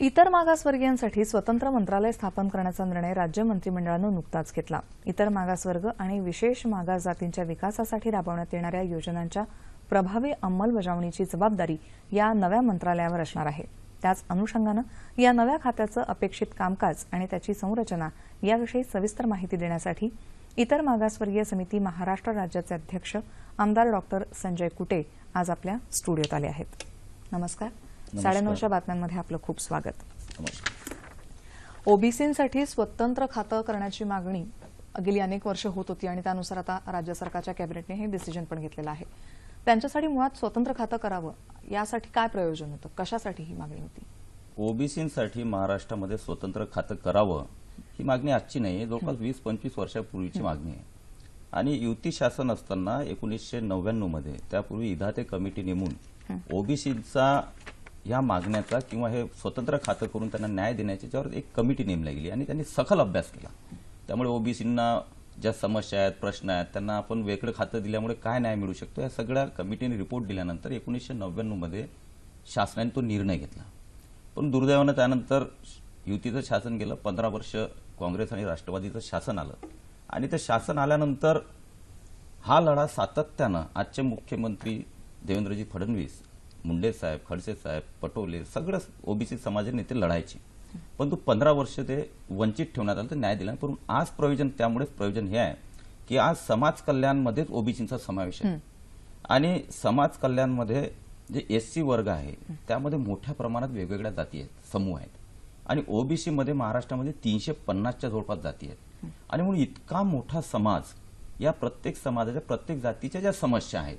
इतर मागासवर्गीयांसाठी स्वतंत्र मंत्रालय स्थापन करण्याचा निर्णय राज्य मंत्रिमंडळानं नुकताच घेतला. इतर मागासवर्ग आणि विशेष मागास जातींच्या विकासासाठी राबवण्यात येणाऱ्या योजनांच्या प्रभावी अंमलबजावणीची जबाबदारी या नव्या मंत्रालयावर असणार आहे. त्याच अनुषंगानं या नव्या खात्याचं अपेक्षित कामकाज आणि त्याची संरचना याविषयी सविस्तर माहिती देण्यासाठी इतर मागासवर्गीय समिती महाराष्ट्र राज्याचे अध्यक्ष आमदार डॉक्टर संजय कुटे आज आपल्या स्टुडिओत आले आहेत. नमस्कार. साडेनऊच्या बातम्यांमध्ये आपलं खूप स्वागत. ओबीसीसाठी स्वतंत्र खातं करण्याची मागणी गेली अनेक वर्ष होत होती आणि त्यानुसार आता राज्य सरकारच्या कॅबिनेटने हे डिसिजन पण घेतलेलं आहे. त्यांच्यासाठी मुळात स्वतंत्र खातं करावं यासाठी काय प्रयोजन होतं? कशासाठी ही मागणी होती? ओबीसीसाठी महाराष्ट्रामध्ये स्वतंत्र खातं करावं ही मागणी आजची नाही जवळपास वीस पंचवीस वर्षापूर्वीची मागणी आहे. आणि युती शासन असताना एकोणीसशे नव्याण्णवमध्ये त्यापूर्वी इधाते कमिटी नेमून ओबीसीचा या मागण्याचा किंवा हे स्वतंत्र खातं करून त्यांना न्याय देण्याच्या याच्यावर एक कमिटी नेमली गेली आणि त्यांनी सखल अभ्यास केला. त्यामुळे ओबीसींना ज्या समस्या आहेत प्रश्न आहेत त्यांना आपण वेगळं खातं दिल्यामुळे काय न्याय मिळू शकतो या सगळ्या कमिटीने रिपोर्ट दिल्यानंतर एकोणीसशे नव्याण्णवमध्ये शासनाने तो निर्णय घेतला. पण दुर्दैवानं त्यानंतर युतीचं शासन गेलं पंधरा वर्ष काँग्रेस आणि राष्ट्रवादीचं शासन आलं. आणि ते शासन आल्यानंतर हा लढा सातत्यानं आजचे मुख्यमंत्री देवेंद्रजी फडणवीस मुंडे साहेब खडसे साहेब पटोले सगळं ओबीसी समाजाचे नेते लढायचे. परंतु पंधरा वर्ष ते वंचित ठेवण्यात आलं तर न्याय दिला. परंतु आज प्रयोजन त्यामुळेच प्रयोजन हे आहे की आज समाज कल्याणमध्येच ओबीसीचा समावेश आहे. आणि समाज कल्याणमध्ये जे एस सी वर्ग आहे त्यामध्ये मोठ्या प्रमाणात वेगवेगळ्या जाती आहेत समूह आहेत. आणि ओबीसी मध्ये महाराष्ट्रामध्ये तीनशे पन्नासच्या जवळपास जाती आहेत. आणि म्हणून इतका मोठा समाज या प्रत्येक समाजाच्या प्रत्येक जातीच्या ज्या समस्या आहेत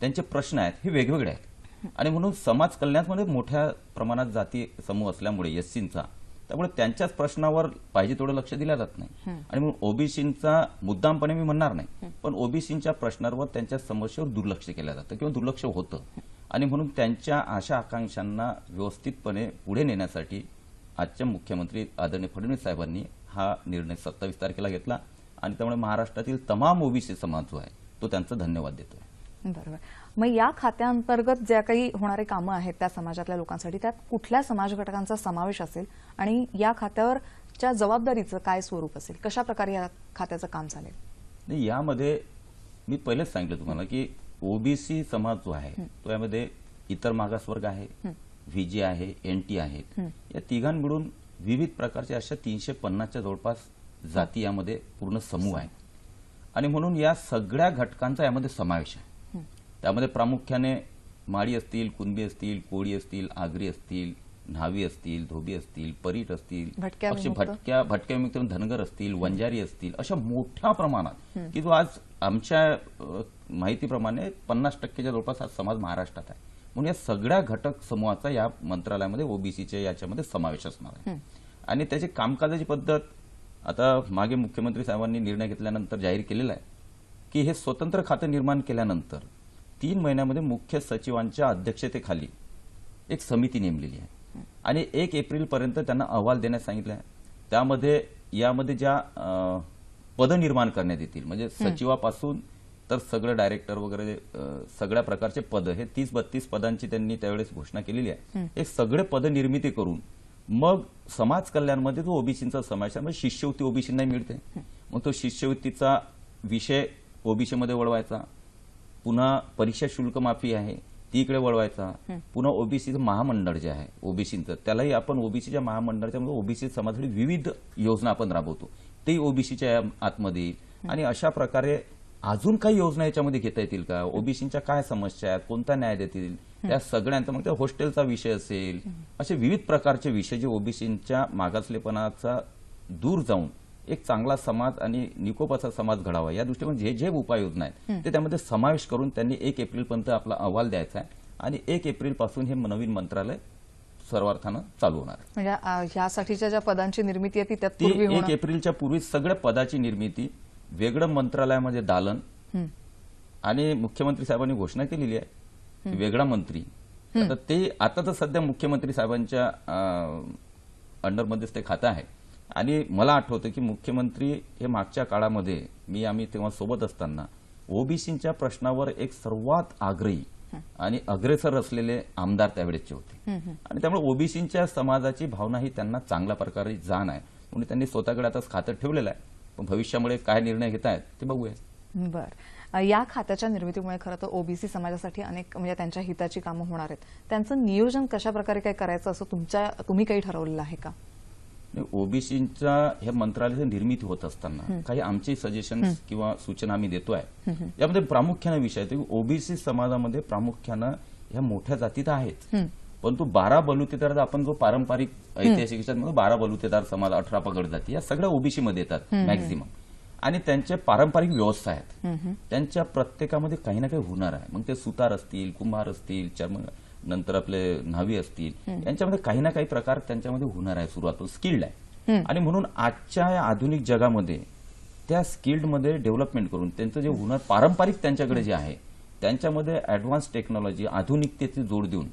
त्यांचे प्रश्न आहेत हे वेगवेगळे आहेत. आणि म्हणून समाज कल्याणामध्ये मोठ्या प्रमाणात जाती समूह असल्यामुळे एससींचा त्यामुळे त्यांच्याच प्रश्नावर पाहिजे तेवढं लक्ष दिलं जात नाही. आणि म्हणून ओबीसींचा मुद्दामपणे मी म्हणणार नाही. पण ओबीसींच्या प्रश्नांवर त्यांच्या समस्येवर दुर्लक्ष केलं जातं किंवा दुर्लक्ष होतं. आणि म्हणून त्यांच्या आशा आकांक्षांना व्यवस्थितपणे पुढे नेण्यासाठी आजच्या मुख्यमंत्री आदरणीय फडणवीस साहेबांनी हा निर्णय सत्तावीस तारखेला घेतला आणि त्यामुळे महाराष्ट्रातील तमाम ओबीसी समाज जो आहे तो त्यांचा धन्यवाद देतोय. बरोबर. मग या खात्याअंतर्गत ज्या काही होणारे कामं आहेत त्या समाजातल्या लोकांसाठी त्यात कुठल्या समाज घटकांचा समावेश असेल आणि या खात्यावरच्या जबाबदारीचं काय स्वरूप असेल? कशा प्रकारे या खात्याचं काम चालेल? नाही यामध्ये मी पहिलेच सांगितलं तुम्हाला की ओबीसी समाज जो आहे तो यामध्ये इतर मागासवर्ग आहे व्हीजी आहे एनटी आहेत या तिघां मिळून विविध प्रकारच्या अशा तीनशे पन्नासच्या जवळपास जाती यामध्ये पूर्ण समूह आहेत आणि म्हणून या सगळ्या घटकांचा यामध्ये समावेश आहे. त्यामध्ये प्रामुख्याने माळी असतील कुणबी असतील कोळी असतील आगरी असतील न्हावी असतील धोबी असतील परीट असतील विमुक्त. भटक्या भटक्या विमुक्त धनगर असतील वंजारी असतील अशा मोठ्या प्रमाणात की जो आज आमच्या माहितीप्रमाणे पन्नास टक्केच्या जवळपास आज समाज महाराष्ट्रात आहे. म्हणून या सगळ्या घटक समूहाचा या मंत्रालयामध्ये ओबीसीच्या याच्यामध्ये समावेश असणार आहे. आणि त्याची कामकाजाची पद्धत आता मागे मुख्यमंत्री साहेबांनी निर्णय घेतल्यानंतर जाहीर केलेला आहे की हे स्वतंत्र खातं निर्माण केल्यानंतर तीन महिन्यामध्ये मुख्य सचिवांच्या अध्यक्षतेखाली एक समिती नेमलेली आहे. आणि एक एप्रिल पर्यंत त्यांना अहवाल देण्यास सांगितलं आहे. त्यामध्ये यामध्ये ज्या पदं निर्माण करण्यात येतील म्हणजे सचिवापासून तर सगळं डायरेक्टर वगैरे सगळ्या प्रकारचे पद हे तीस बत्तीस पदांची त्यांनी त्यावेळेस घोषणा केलेली आहे. हे. सगळे पद निर्मिती करून मग समाज कल्याणमध्ये जो ओबीसीचा समावेश आहे म्हणजे शिष्यवृत्ती ओबीसींना मिळते. मग तो शिष्यवृत्तीचा विषय ओबीसीमध्ये वळवायचा. पुन्हा परीक्षा शुल्क माफी आहे ती इकडे वळवायचा. पुन्हा ओबीसीचं महामंडळ जे आहे ओबीसीचं त्यालाही आपण ओबीसीच्या महामंडळाच्या ओबीसी समाजासाठी विविध योजना आपण राबवतो. ते ओबीसीच्या आतमध्ये येईल. आणि अशा प्रकारे अजून काही योजना याच्यामध्ये घेता येतील का? ओबीसीच्या काय समस्या आहेत? कोणता न्याय देतील? त्या सगळ्यांचा मग त्या हॉस्टेलचा विषय असेल. असे विविध प्रकारचे विषय जे ओबीसीच्या मागासलेपणाचा दूर जाऊन एक चांगला समाज आणि निकोपाचा समाज घडावा. या दृष्टीने जे जे उपाययोजना आहेत ते त्यामध्ये समावेश करून त्यांनी एक एप्रिल पर्यंत आपला अहवाल द्यायचा आहे आणि एक एप्रिलपासून हे नवीन मंत्रालय सर्वार्थानं चालू होणार. म्हणजे अं, ह्यासाठीच्या ज्या पदांची निर्मिती आहे ती ती तत्पूर्वी एक एप्रिलच्या पूर्वी सगळ्या पदाची निर्मिती वेगळं मंत्रालयामध्ये दालन. आणि मुख्यमंत्री साहेबांनी घोषणा केलेली आहे वेगळा मंत्री. आता ते आता तर सध्या मुख्यमंत्री साहेबांच्या अंडरमध्येच ते खातं आहे. आणि मला आठवतं की मुख्यमंत्री हे मागच्या काळामध्ये मी आम्ही तेव्हा सोबत असताना ओबीसीच्या प्रश्नावर एक सर्वात आग्रही आणि अग्रेसर असलेले आमदार त्यावेळेसचे होते. आणि त्यामुळे ओबीसीच्या समाजाची भावना ही त्यांना चांगल्या प्रकारे जाण आहे. म्हणून त्यांनी स्वतःकडे आता खातं ठेवलेलं आहे. पण भविष्यामुळे काय निर्णय घेत आहेत ते बघूया. बर. या खात्याच्या निर्मितीमुळे खरं तर ओबीसी समाजासाठी अनेक म्हणजे त्यांच्या हिताची कामं होणार आहेत. त्यांचं नियोजन कशा प्रकारे काय करायचं असं तुमच्या तुम्ही काही ठरवलेलं आहे का? ओबीसीच्या हे मंत्रालयाची निर्मिती होत असताना काही आमचे सजेशन किंवा सूचना आम्ही देतो आहे यामध्ये प्रामुख्याने विषय आहे. ओबीसी समाजामध्ये प्रामुख्यानं ह्या मोठ्या जाती तर आहेत परंतु बारा बलुतेदार आपण जो पारंपरिक ऐतिहासिक बारा बलुतेदार समाज अठरा पगड जाती या सगळ्या ओबीसी मध्ये येतात मॅक्झिमम आणि त्यांचे पारंपरिक व्यवस्था आहेत. त्यांच्या प्रत्येकामध्ये काही ना काही होणार आहे. मग ते सुतार असतील कुंभार असतील चर्म नंतर आपले न्हावी असतील यांच्यामध्ये काही ना काही प्रकार त्यांच्यामध्ये होणार आहे सुरुवात स्किल्ड आहे. आणि म्हणून आजच्या या आधुनिक जगामध्ये त्या स्किल्डमध्ये डेव्हलपमेंट करून त्यांचं जे हुनर पारंपरिक त्यांच्याकडे जे आहे त्यांच्यामध्ये ऍडव्हान्स टेक्नॉलॉजी आधुनिकतेची जोड देऊन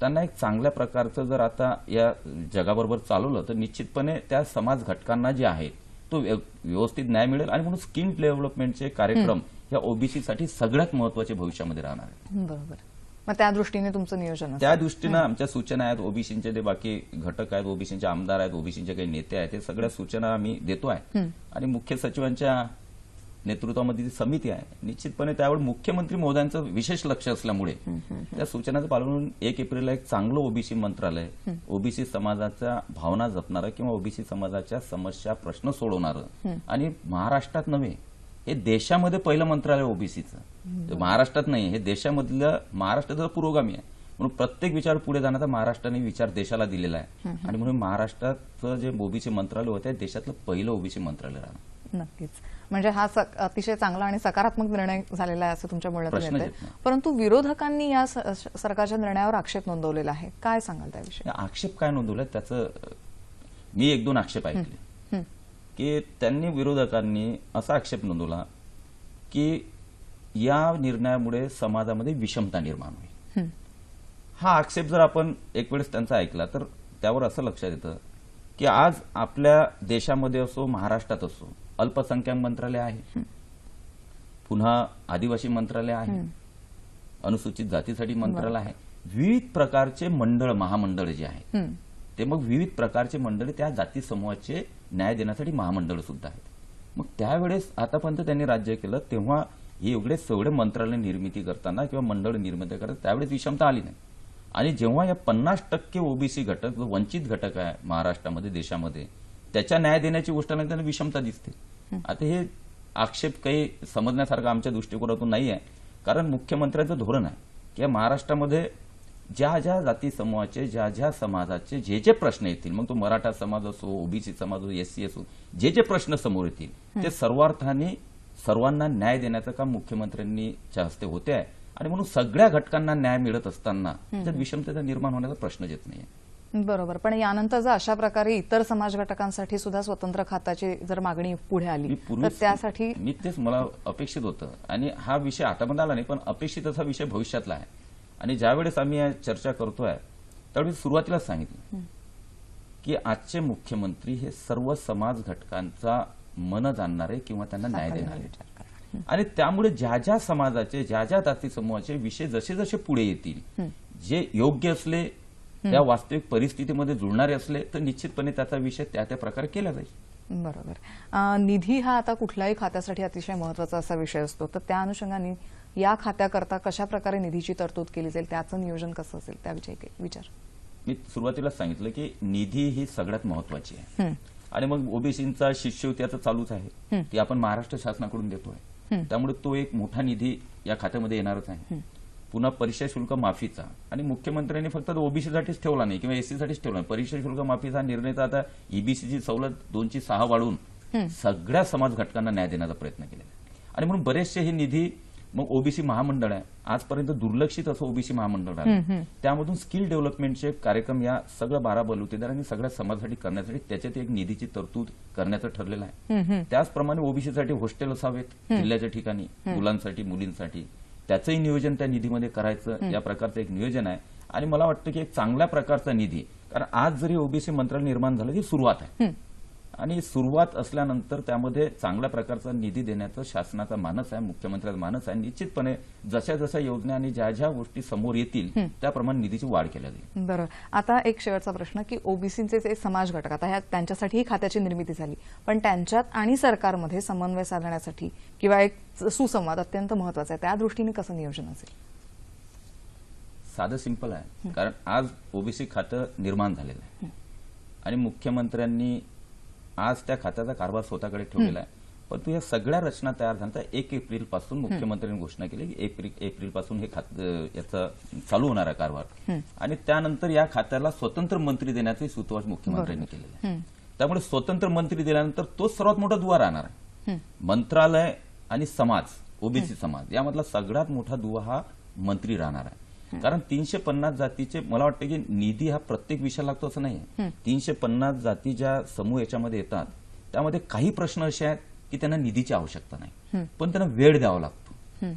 त्यांना एक चांगल्या प्रकारचं जर आता या जगाबरोबर चालवलं तर निश्चितपणे त्या समाज घटकांना जे आहे तो व्य- व्यवस्थित न्याय मिळेल आणि म्हणून स्किल डेव्हलपमेंटचे कार्यक्रम या ओबीसी साठी सगळ्यात महत्त्वाचे भविष्यामध्ये राहणार आहेत. बरोबर. मग त्या दृष्टीने तुमचं नियोजन. त्या दृष्टीनं आमच्या सूचना आहेत ओबीसीचे जे बाकी घटक आहेत ओबीसीचे आमदार आहेत ओबीसीचे काही नेते आहेत हे सगळ्या सूचना आम्ही देतो आहे. आणि मुख्य सचिवांच्या नेतृत्वामध्ये जी समिती आहे निश्चितपणे त्यावर मुख्यमंत्री महोदयांचं विशेष लक्ष असल्यामुळे त्या सूचनाचं पालन करून एक एप्रिलला एक चांगलं ओबीसी मंत्रालय ओबीसी समाजाच्या भावना जपणारं किंवा ओबीसी समाजाच्या समस्या प्रश्न सोडवणारं आणि महाराष्ट्रात नव्हे हे देशामध्ये पहिलं मंत्रालय ओबीसीचं. महाराष्ट्रात नाही हे देशामधलं महाराष्ट्राचं पुरोगामी आहे. म्हणून प्रत्येक विचार पुढे जाण्याचा महाराष्ट्राने विचार देशाला दिलेला आहे. आणि म्हणून महाराष्ट्राचं जे ओबीसी मंत्रालय होतं देशातलं पहिलं ओबीसी मंत्रालय राहणार. नक्कीच. म्हणजे हा अतिशय चांगला आणि सकारात्मक निर्णय झालेला आहे असं तुमच्या प्रश्नच येते. परंतु विरोधकांनी या सरकारच्या निर्णयावर आक्षेप नोंदवलेला आहे. काय सांगाल त्याविषयी? आक्षेप काय नोंदवलं त्याचं मी एक दोन आक्षेप ऐकले. की त्यांनी विरोधकांनी असा आक्षेप नोंदवला की या निर्णयामुळे समाजामध्ये विषमता निर्माण होईल. हं. आक्षेप जर आपण एक वेळेस त्यांचा ऐकला तर त्यावर असं लक्षात येतं की आज आपल्या देशामध्ये असो महाराष्ट्रात असो अल्पसंख्याक मंत्रालय आहे. पुन्हा आदिवासी मंत्रालय आहे. अनुसूचित जातीसाठी मंत्रालय आहे. विविध प्रकारचे मंडळ महामंडळ जे आहे. ते मग विविध प्रकारचे मंडळ त्या जाती समूहाचे न्याय देण्यासाठी महामंडळ सुद्धा आहेत. मग त्यावेळेस आतापर्यंत त्यांनी राज्य केलं तेव्हा हे एवढे सगळे मंत्रालय निर्मिती करताना किंवा मंडळ निर्मिती करताना त्यावेळेस विषमता आली नाही. आणि जेव्हा या पन्नास टक्के ओबीसी घटक जो वंचित घटक आहे महाराष्ट्रामध्ये देशामध्ये त्याच्या न्याय देण्याची गोष्ट नाही त्यांना विषमता दिसते. आता हे आक्षेप काही समजण्यासारखा आमच्या दृष्टिकोनातून नाही आहे. कारण मुख्यमंत्र्यांचं धोरण आहे की महाराष्ट्रामध्ये ज्या ज्या जाती समूहाचे ज्या ज्या समाजाचे जे जे प्रश्न येतील मग तो मराठा समाज असो ओबीसी समाज असो एससी असो जे जे प्रश्न समोर येतील ते सर्वार्थाने सर्वांना न्याय देण्याचं काम मुख्यमंत्र्यांनी च्या हस्ते होते आहे. आणि म्हणून सगळ्या घटकांना न्याय मिळत असताना त्यात विषमतेचा निर्माण होण्याचा प्रश्नच येत नाहीये. बरोबर. पण यानंतर जर अशा प्रकारे इतर समाज घटकांसाठी सुद्धा स्वतंत्र खात्याची जर मागणी पुढे आली तर त्यासाठी मी तेच मला अपेक्षित होतं. आणि हा विषय आतापर्यंत आला नाही पण अपेक्षित असा विषय भविष्यातला आहे. आणि ज्यावेळेस आम्ही या चर्चा करतोय त्यावेळेस सुरुवातीलाच सांगितलं की आजचे मुख्यमंत्री हे सर्व समाज घटकांचा मन जाणणारे किंवा त्यांना न्याय देणारे. आणि त्यामुळे ज्या ज्या समाजाचे ज्या ज्या जाती समूहाचे विषय जसे जसे पुढे येतील जे योग्य असले त्या वास्तविक परिस्थितीमध्ये जुळणारे असले तर निश्चितपणे त्याचा विषय त्या त्या प्रकारे केला जाईल. बरोबर. निधी हा आता कुठल्याही खात्यासाठी अतिशय महत्त्वाचा असा विषय असतो. तर त्या अनुषंगाने या खात्याकरता कशा प्रकारे निधीची तरतूद केली जाईल त्याचं नियोजन कसं असेल त्याविषयी विचार. मी सुरुवातीला सांगितलं की निधी ही सगळ्यात महत्वाची आहे. आणि मग ओबीसीचा शिष्यवृत्ती आता चालूच आहे. ती आपण महाराष्ट्र शासनाकडून देतोय. त्यामुळे तो एक मोठा निधी या खात्यामध्ये येणारच आहे. पुन्हा परीक्षा शुल्क माफीचा. आणि मुख्यमंत्र्यांनी फक्त ओबीसी साठीच ठेवला नाही किंवा एससी साठीच ठेवला नाही. परीक्षा शुल्क माफीचा निर्णय तर आता ईबीसीची सवलत दोनची सहा वाढवून सगळ्या समाज घटकांना न्याय देण्याचा प्रयत्न आहे. आणि म्हणून बरेचसे हे निधी मग ओबीसी महामंडळ आहे. आजपर्यंत दुर्लक्षित असं ओबीसी महामंडळ आहे. त्यामधून स्किल डेव्हलपमेंटचे कार्यक्रम या सगळ्या बारा बलुतेदार आणि सगळ्या समाजासाठी करण्यासाठी त्याच्यात एक निधीची तरतूद करण्याचं ठरलेलं आहे. त्याचप्रमाणे ओबीसीसाठी हॉस्टेल असावेत जिल्ह्याच्या ठिकाणी मुलांसाठी मुलींसाठी. त्याचंही नियोजन त्या निधीमध्ये करायचं या प्रकारचं एक नियोजन आहे. आणि मला वाटतं की एक चांगल्या प्रकारचा निधी कारण आज जरी ओबीसी मंत्रालय निर्माण झालं ती सुरुवात आहे. आणि सुरुवात असल्यानंतर त्यामध्ये चांगल्या प्रकारचा निधी देण्याचं शासनाचा मानस आहे मुख्यमंत्र्याचा मानस आहे. निश्चितपणे जशा जशा योजना आणि ज्या ज्या गोष्टी समोर येतील त्याप्रमाणे निधीची वाढ केल्या जाईल. बरं. आता एक शेवटचा प्रश्न की ओबीसीचे जे समाज घटक आता ह्या त्यांच्यासाठी ही खात्याची निर्मिती झाली. पण त्यांच्यात आणि सरकारमध्ये समन्वय साधण्यासाठी किंवा एक सुसंवाद अत्यंत महत्त्वाचा आहे. त्या दृष्टीने कसं नियोजन असेल? साधं सिंपल आहे. कारण आज ओबीसी खातं निर्माण झालेलं आहे. आणि मुख्यमंत्र्यांनी आज त्या खात्याचा कारभार स्वतःकडे ठेवलेला आहे. परंतु या सगळ्या रचना तयार झाल्या एक एप्रिलपासून मुख्यमंत्र्यांनी घोषणा केली की एप्रिल एप्रिलपासून हे खातं याचा चालू होणार आहे कारभार. आणि त्यानंतर या खात्याला स्वतंत्र मंत्री देण्याचे सुतोवाच मुख्यमंत्र्यांनी केलेलं आहे. त्यामुळे स्वतंत्र मंत्री दिल्यानंतर तोच सर्वात मोठा दुवा राहणार आहे. मंत्रालय आणि समाज ओबीसी समाज यामधला सगळ्यात मोठा दुवा हा मंत्री राहणार आहे. कारण तीनशे पन्नास जातीचे मला वाटतं की निधी हा प्रत्येक विषयाला लागतो असं नाही तीनशे पन्नास जाती ज्या समूह याच्यामध्ये येतात त्यामध्ये काही प्रश्न असे आहेत की त्यांना निधीची आवश्यकता नाही. पण त्यांना वेळ द्यावा लागतो.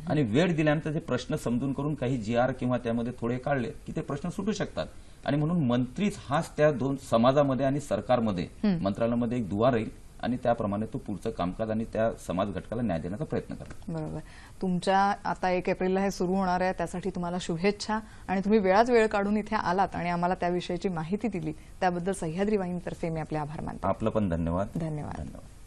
आणि वेळ दिल्यानंतर ते प्रश्न समजून करून काही जी आर किंवा त्यामध्ये थोडे काढले की ते प्रश्न सुटू शकतात. आणि म्हणून मंत्रीच हाच त्या दोन समाजामध्ये आणि सरकारमध्ये मंत्रालयामध्ये एक दुवा राहील. आणि त्याप्रमाणे तो पुढचं कामकाज आणि त्या समाज घटकाला न्याय देण्याचा प्रयत्न करेल बरोबर. तुमच्या आता एक एप्रिलला हे सुरू होणार आहे त्यासाठी तुम्हाला शुभेच्छा. आणि तुम्ही वेळाच वेळ काढून इथे आलात आणि आम्हाला त्याविषयीची माहिती दिली त्याबद्दल सह्याद्री वाहिनीतर्फे मी आपले आभार मानते. आपलं पण धन्यवाद. धन्यवाद. धन्यवाद.